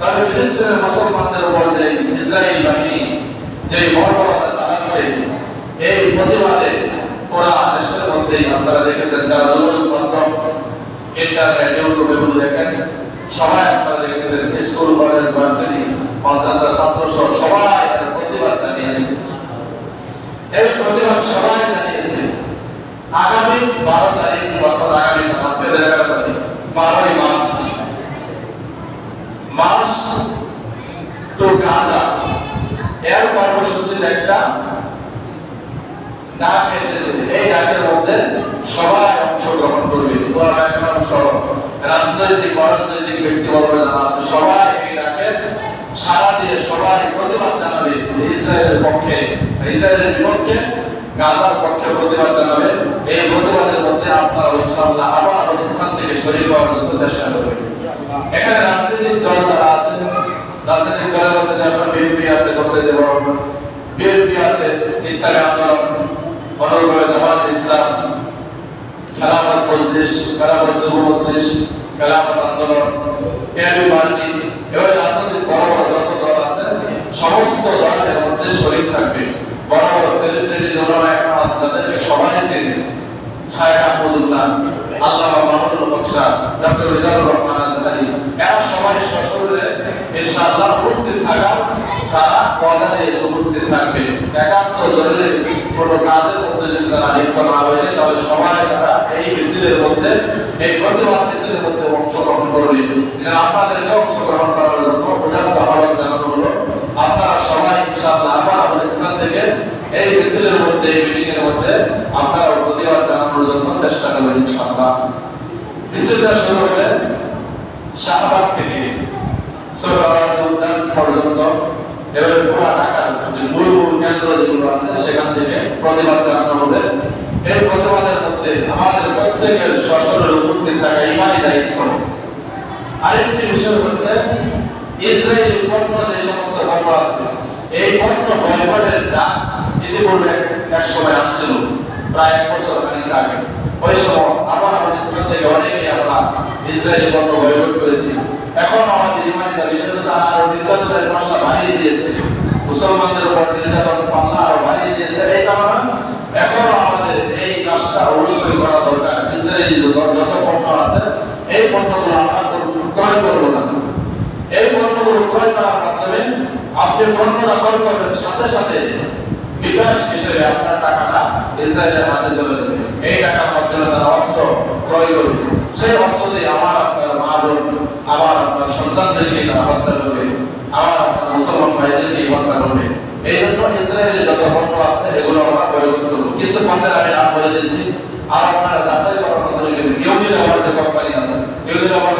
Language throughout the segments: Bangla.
তবে ফিলিস্তিনের মুসলমানদের উপর যে ইসরায়েল বাহিনী, যে বর্বরতা চালাচ্ছে, এই প্রতিবাদে ওরা দেশের মধ্যেই আপনারা দেখেছেন যারা দূর মাধ্যম ইন্টারনেট, ইউটিউবে গুলো দেখেন, সবাই আপনারা দেখেছেন স্কুল, কলেজ, ভার্সিটি, মাদ্রাসা ছাত্র সহ সবাই প্রতিবাদ জানিয়েছে। এই প্রতিবাদ সবাই জানিয়েছে। আগামী বারো তারিখ অর্থাৎ আগামী আজকে এগারো তারিখ, বারোই মার্চ। March two Gaza. এর কর্মসূচির একটা ডাক এসেছে এই ডাকের মধ্যে সবাই অংশগ্রহণ করবে। একদম সহ রাজনৈতিক, অরাজনৈতিক ব্যক্তিবর্গ যারা আছে, সবাই এই ডাকে সারা দিয়ে সবাই প্রতিবাদ জানাবে ইসরায়েলের পক্ষে। ইসরায়েলের বিপক্ষে, গাজার পক্ষে প্রতিবাদ জানাবে। এই প্রতিবাদের মধ্যে আপনারা ইনশাআল্লাহ আবার স্থান থেকে শরীর হওয়ার চেষ্টা করবেন। এখানে রাজনৈতিক দল যারা আছে রাজনৈতিক দলের মধ্যে যেমন বিএনপি আছে সবচেয়ে বড় বিএনপি আছে ইসলামী আন্দোলন অনুরূপে জামাত ইসলাম, খেলাফত মজলিস, খেলাফত যুব মজলিস, খেলাফত আন্দোলন এআইবি পার্টি এভাবে রাজনৈতিক বড় বড় যত দল আছে, সমস্ত দল এর মধ্যে শরীর থাকবে। বড় বড় সেলিব্রিটি যারা এখন আছে, তাদেরকে সবাই চেনে। শায়েখ আহমদুল্লাহ আল্লামা মাহমুদুল বকশা ডক্টর রিজাউর রহমান আজহারি, এরা সবাই সশরীরে ইনশাআল্লাহ উপস্থিত থাকা তারা পদারে উপস্থিত থাকবে। একান্ত জরুরি কোন কাজের মধ্যে যদি তারা লিপ্ত না হয়ে তাহলে সবাই তারা এই মিছিলের মধ্যে, এই প্রতিবাদ মিছিলের মধ্যে অংশগ্রহণ করবে। আপনাদেরকে অংশগ্রহণ করার জন্য উদাহরণ আহ্বান জানানো হলো। আপনারা সবাই ইনশাআল্লাহ আবার আমাদের স্থান থেকে এই মিছিলের মধ্যে, এই মিটিং এর মধ্যে আপনারা প্রতিবাদ জানানোর জন্য চেষ্টা করবেন ইনশাআল্লাহ। মিছিলটা শুরু হবে শাহবাগ থেকে সেখান থেকে আমাদের প্রত্যেকের সশরীরে উপস্থিত থাকা দায়িত্ব আরেকটি বিষয় হচ্ছে ইসরায়েলি যে সমস্ত পণ্য আছে এই পণ্য বয়কটের ডাক ইতিপূর্বে এক সময় আসছিল, প্রায় এক বছর আগে। ওই সময় আবার আমাদের স্থান থেকে আমরা ইসরায়েলি পণ্য বয়কট করেছি। এখন আমাদের ইমানি দাবি যেহেতু আরও নির্যাতনের পাল্লা বাড়িয়ে দিয়েছে। মুসলমানদের উপর নির্যাতন পাল্লা আরও বাড়িয়ে দিয়েছে। এই কারণে এখনও আমাদের এই কাজটা অবশ্যই করা দরকার। ইসরায়েলি যত পণ্য আছে, এই পণ্যগুলো আমরা ক্রয় করব না। এই পণ্যগুলো ক্রয় করার মাধ্যমে আপনি পণ্যটা ক্রয় করবেন সাথে সাথে বিকাশ হিসেবে আপনার টাকাটা ইসরায়েলের হাতে চলে যাবে। এই টাকার মাধ্যমে তারা অস্ত্র ক্রয় করবে সেই অস্ত্র দিয়ে আমার আপনার মা বোন, আমার আপনার সন্তানদেরকে তারা হত্যা করবে, আমার আপনার মুসলমান ভাইদেরকে হত্যা করবে। এই জন্য ইসরায়েলের যত পণ্য আছে, এগুলো আমরা বয়কট করব। কিছু পণ্যের আমি নাম বলে দিচ্ছি আর আপনারা যাচাই করার মাধ্যমে ইউনিট আমার যে কোম্পানি আছে ইউনিট আমার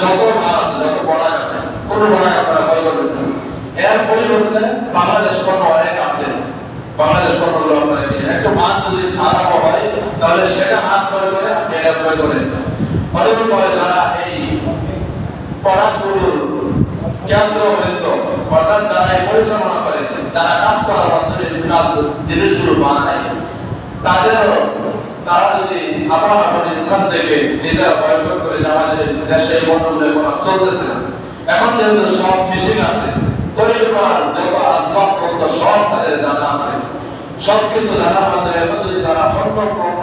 যত মাল আছে, যত প্রোডাক্ট আছে, কোন প্রোডাক্ট আপনারা বয়কট করবেন এর পরিবর্তে বাংলাদেশ পণ্য অনেক আছে বাংলাদেশ আপনারা একটু মাছ যদি খারাপ হয়, তাহলে সেটা হাত ক্রয় করে আপনি এটা ক্রয় করেন অনেক পরে যারা এই পড়াগুলোর কেন্দ্রবৃন্দ অর্থাৎ যারা এই পরিচালনা করেন, যারা কাজ করার মাধ্যমে কাজ জিনিসগুলো বানায়, তাদেরও তারা যদি আপন আপন স্থান থেকে নিজেরা বয়কট করে আমাদের দেশে এই পণ্যগুলো চলতেছে এখন যেহেতু সব মেশিন আছে তৈরি করার যত আসবাবপত্র সব তাদের জানা আছে। সবকিছু জানার মাধ্যমে এখন যদি তারা পণ্য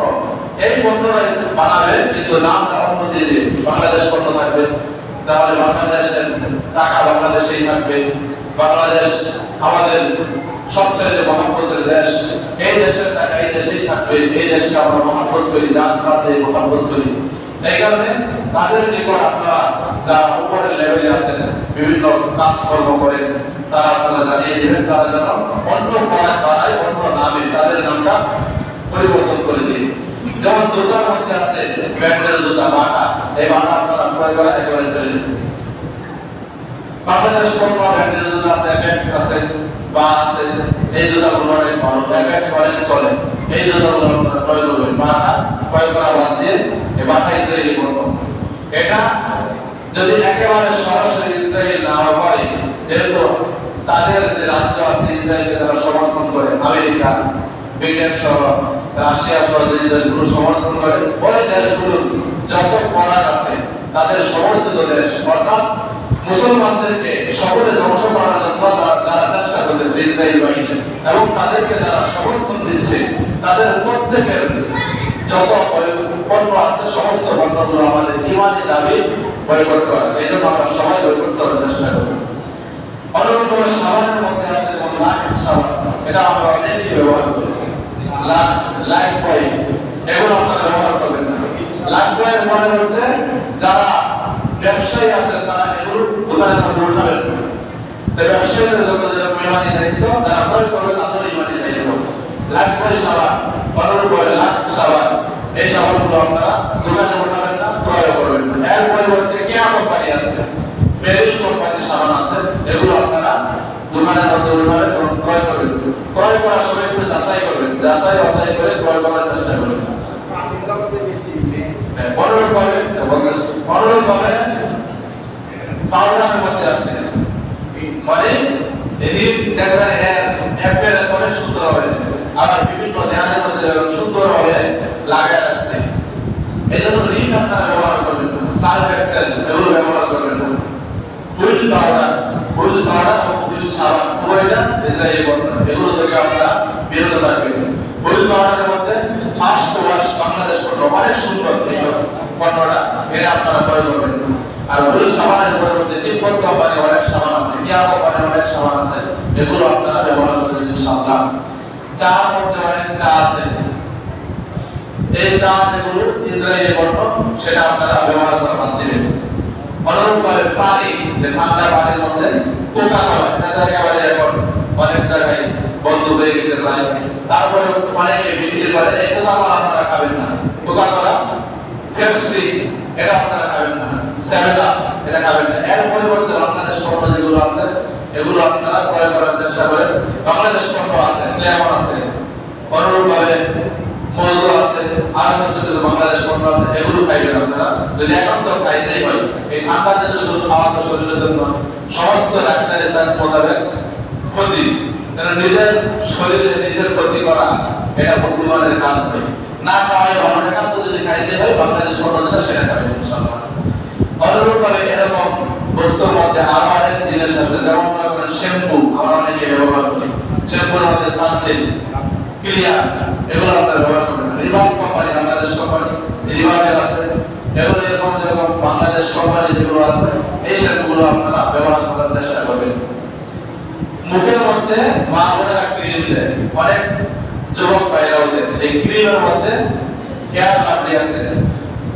এই পণ্যটাই বানাবে, কিন্তু নামটা অন্য দিয়ে বাংলাদেশ পণ্য থাকবে। তাহলে বাংলাদেশের টাকা বাংলাদেশেই থাকবে। বাংলাদেশ আমাদের সবচেয়ে মহাব্বতের দেশ। এই দেশের টাকা এই দেশেই থাকবে। এই দেশকে আমরা মহাব্বত করি, জাত পাতে মহাব্বত করি। এই কারণে তাদের নিকট আপনারা যারা উপরের লেভেলে আছেন, বিভিন্ন কাজকর্ম করেন, তারা আপনারা জানিয়ে দেবেন, তারা যেন অন্য পড়ায় পাড়ায় অন্য নামে তাদের নামটা পরিবর্তন করে দিন যেমন জুতার মধ্যে আছে ব্র্যান্ডের জুতা, বাটা। এই বাটা আপনারা ক্রয় করা একেবারে ছেড়ে দিন বাংলাদেশ পণ্য ব্র্যান্ডের আছে এফএক্স আছে, বা আছে, এই জুতাগুলো অনেক ভালো এফএক্স অনেক চলে এই জুতাগুলো আপনারা ক্রয় করবেন বাটা ক্রয় করা বাদ দিয়ে এই বাটা ইসরায়েলি পণ্য এটা যদি একেবারে সরাসরি ইসরায়েল না যেহেতু তাদের সমর্থন করে, আমেরিকা, ব্রিটেন সহ, রাশিয়া সহ যে দেশগুলো সমর্থন করে, ওই দেশগুলো যত প্রোডাক্ট আছে, তাদের সমর্থিত দেশ, অর্থাৎ মুসলমানদেরকে সকলে ধ্বংস করার জন্য যারা চেষ্টা করতেছে ইসরায়েল বাহিনী। এবং তাদেরকে যারা সমর্থন দিচ্ছে, তাদের প্রত্যেকের যত পণ্য আছে, সমস্ত পণ্যগুলো আমাদের ইমানি দাবি বয়কট করা এই জন্য আমরা সবাই বয়কট করার চেষ্টা করি অনুরূপভাবে সাবানের মধ্যে আছে যেমন লাক্স সাবান। এটা আমরা ব্যবহার করি। লাক্স লাইফ বয়, এগুলো আপনারা ব্যবহার করবেন না। লাইফ বয়ের মধ্যে যারা ব্যবসায়ী আছেন ব্যবসায়ীদের দায়িত্ব প্রয়োগ করবে তাদের দায়িত্ব। লাইফ বয় সাবান অনুরূপভাবে লাক্স সাবান। এই সাবানগুলো আপনারা দোকানে উঠাবেন না ক্রয় করবেন। এর পরিবর্তে কেয়া কোম্পানি আছে? বেরিল কোম্পানির সাবান আছে। এগুলো আপনারা দোকানের মধ্যে উঠাবেন এবং ক্রয় করবেন। ক্রয় করার সময় একটু যাচাই করবেন। যাচাই বাছাই করে ক্রয় করার চেষ্টা করবেন। হ্যাঁ, অনুরোধ করবেন অনুরোধ করবেন পাউডারের মধ্যে আছে। মানে এই দেখবেন অ্যাপের অনেক সুন্দর হবে। আবার বিভিন্ন দেহানের মধ্যে সুন্দর হবে, লাগায় রাখছে। এই জন্য রিন আপনারা ব্যবহার করবেন না এগুলো ব্যবহার করবেন না। পাউডার, হুইল পাউডার এবং হুইল সাবান উভয়টা ইসরায়েলি বর্ণ, এগুলো থেকে আপনারা বিরত থাকবেন। হুইল পাউডারের মধ্যে ফার্স্ট ওয়াশ বাংলাদেশ পণ্য অনেক সুন্দর এই পণ্যটা এটা আপনারা ক্রয় করবেন। আর হুইল সাবানের পরিবর্তে তিব্বত কোম্পানি অনেক সাবান আছে কিয়া কোম্পানি অনেক সাবান আছে, এগুলো আপনারা ব্যবহার করবেন ইনশাআল্লাহ চার মধ্যে অনেক চা আছে। এই চা যেগুলো ইসরায়েলি পণ্য, সেটা আপনারা ব্যবহার করা বাদ দিবেন। অনুরূপভাবে পানি, যে ঠান্ডা পানির মধ্যে কোকা কোলা এটা একেবারে এখন অনেক জায়গায় বন্ধ হয়ে গেছে প্রায়। তারপরে অনেকে বিক্রি করে কোকা কোলা আপনারা খাবেন না। কোকা কোলা, পেপসি, এটা আপনারা আপ এটা খাবেন না। এর পরিবর্তে বাংলাদেশ পণ্য যেগুলো আছে, এগুলো আপনারা ক্রয় করার চেষ্টা করেন। বাংলাদেশ পণ্য আছে, লেমন আছে, অনুরূপভাবে মজুর আছে, আর কিছু বাংলাদেশ পণ্য আছে, এগুলো খাইবেন আপনারা। যদি একান্ত খাইতেই হয়, এই ঠান্ডা জিনিসগুলো খাওয়া তো শরীরের জন্য সমস্ত ডাক্তারের চান্স মোতাবেক ক্ষতি। কারণ নিজের শরীরে নিজের ক্ষতি করা, এটা বুদ্ধিমানের কাজ নয়। না খাওয়াই ভালো যদি খাইতে হয়, বাংলাদেশ পণ্য সেটা খাবেন, ইনশাআল্লাহ। অনুরূপভাবে এরকম বস্তুর মধ্যে আরও অনেক জিনিস আছে যেমন মনে করেন শ্যাম্পু, আমরা অনেকে ব্যবহার করি। শ্যাম্পুর মধ্যে সানসিল্ক, ক্লিয়ার, এগুলো আপনারা ব্যবহার করবেন রিভার কোম্পানি, বাংলাদেশ কোম্পানি রিভারের আছে। এগুলো এরকম যেরকম বাংলাদেশ কোম্পানি যেগুলো আছে, এই শ্যাম্পুগুলো আপনারা ব্যবহার করার চেষ্টা করবেন। মুখের মধ্যে মা বোনেরা ক্রিম দেয়। অনেক যুবক ভাইরা ওদের এই ক্রিমের মধ্যে হেয়ার লাভলি আছে।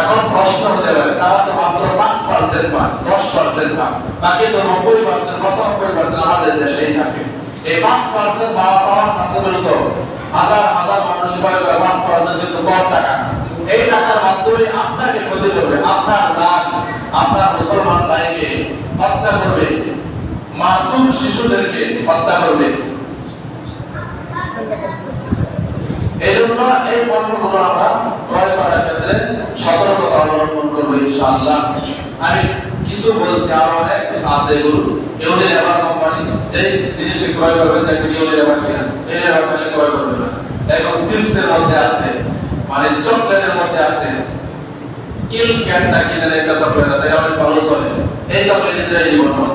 এখন প্রশ্ন হতে পারে, তারা তো মাত্র পাঁচ পার্সেন্ট পান দশ পার্সেন্ট পান বাকি তো নব্বই পার্সেন্ট পঁচানব্বই পার্সেন্ট আমাদের দেশেই থাকে। এই পাঁচ পার্সেন্ট পাওয়া পাওয়ার মাধ্যমে তো হাজার হাজার মানুষ করে পাঁচ পার্সেন্ট কিন্তু কম টাকা। এই টাকার মাধ্যমে আপনাকে ক্ষতি করবে, আপনার জাত আপনার মুসলমান ভাইকে হত্যা করবে, মাসুম শিশুদেরকে হত্যা করবে। এই জন্য এই পণ্যগুলো আমরা ক্রয় করার ক্ষেত্রে সতর্কতা অবলম্বন করব ইনশাআল্লাহ। আমি কিছু বলছি, আর অনেক আছে এগুলো। ইউনি লেবার কোম্পানি যে জিনিস ক্রয় করবেন দেখবেন ইউনি লেবার কিনা এই লেবার কিনা ক্রয় করবেন না। এখন চিপসের মধ্যে আছে মানে চকলেটের মধ্যে আছে। কিল ক্যান্ডা কি জানে একটা চকলেট আছে অনেক ভালো চলে। এই চকলেট ইসরায়েলি বানানো